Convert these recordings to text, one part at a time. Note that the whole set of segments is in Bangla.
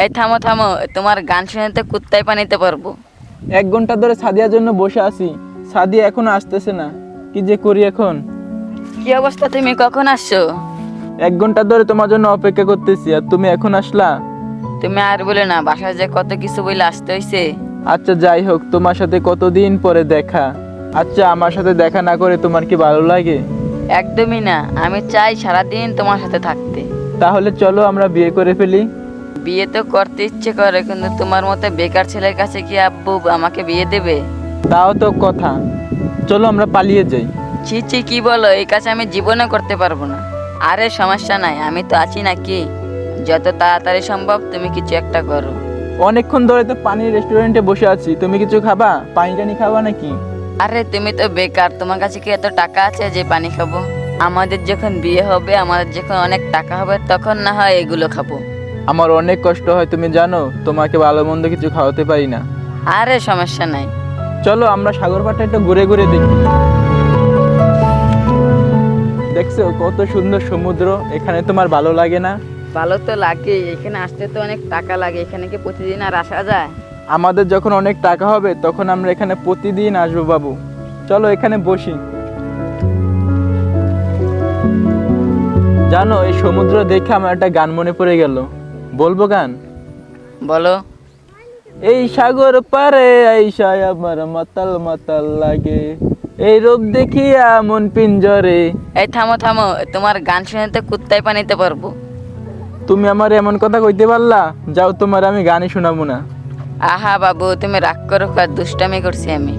এই থামো থামো তোমার গান শুনে তো কুত্তায় পানিতে পারব। এক ঘণ্টা ধরে সাদিয়ার জন্য বসে আছি সাদিয়া এখনও আসতেছে না। কি যে করি এখন? কি অবস্থা তুমি কখন আসছো? এক ঘণ্টা ধরে তোমার জন্য অপেক্ষা করতেছি আর তুমি এখন আসলা? তুমি আর বলে না বাসায় যে কত কিছু বলে আসতে হইছে। আচ্ছা যাই হোক তোমার সাথে কতদিন পরে দেখা? আচ্ছা আমার সাথে দেখা না করে তোমার কি ভালো লাগে? একদমই না আমি চাই সারাদিন তোমার সাথে থাকতে। তাহলে চলো আমরা বিয়ে করে ফেলি। বিয়ে তো করতে ইচ্ছে করে কিন্তু তোমার মতো বেকার ছেলের কাছে কি আব্বু আমাকে বিয়ে দেবে? তাও তো কথা। চলো আমরা পালিয়ে যাই। ছি ছি কি বলো? এই কাজ আমি জীবনে করতে পারব না। আরে সমস্যা নাই আমি তো আছি নাকি? যত তাড়াতাড়ি সম্ভব তুমি কিছু একটা করো। অনেকক্ষণ ধরে তো পানির রেস্টুরেন্টে বসে আছি। তুমি কিছু খাবা? পানি টানি খাবা নাকি? আরে তুমি তো বেকার। তোমার কাছে কি এত টাকা আছে যে পানি খাব? আমাদের যখন বিয়ে হবে আমাদের যখন অনেক টাকা হবে তখন না হয় এগুলো খাব। আমার অনেক কষ্ট হয় তুমি জানো? তোমাকে ভালো মন্দ কিছু খাওয়াতে পারি না। আরে সমস্যা নাই। চলো আমরা সাগর পাড়টা একটু ঘুরে ঘুরে দেখি। দেখছ কত সুন্দর সমুদ্র এখানে তোমার ভালো লাগে না? ভালো তো লাগে এখানে আসতে তো অনেক টাকা লাগে এখানে কি প্রতিদিন আর আসা যায়? আমাদের যখন অনেক টাকা হবে তখন আমরা এখানে প্রতিদিন আসব বাবু। চলো এখানে বসি। জানো এই সমুদ্র দেখে আমার একটা গান মনে পড়ে গেল। বলব গান? বলো। এই সাগর পারে আইসায় আমার মাতাল মাতাল লাগে। এই রূপ দেখিয়া মন পিঞ্জরে। এই থামো থামো তোমার গান শুনে তো কুত্তায় পানিতে পারব তুমি আমার এমন কথা কইতে পারলা? যাও তোমার আমি গানই শোনাবো না। আহা বাবু তুমি রাগ করো আর দুষ্টামি করছি আমি।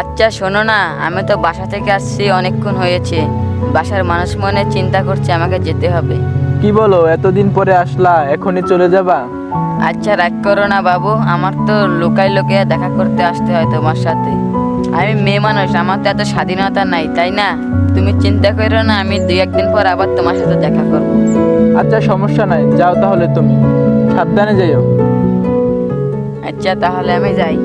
আচ্ছা শোনো না আমি তো বাসা থেকে আসছি অনেকক্ষণ হয়েছে। বাসার মানুষ মনে চিন্তা করছে আমাকে যেতে হবে। কি বলো এতদিন পরে আসলা এখনই চলে যাবা? আচ্ছা রাগ করো না বাবু আমার তো লোকাই লোকে দেখা করতে আসতে হয় তোমার সাথে। আমি মেয়ে মানুষ আমার তো এত স্বাধীনতা নাই তাই না? তুমি চিন্তা করো না আমি দুই একদিন পর আবার তোমার সাথে দেখা করব। আচ্ছা সমস্যা নাই যাও তাহলে তুমি। সাবধানে যাইও। আচ্ছা তাহলে আমি যাই।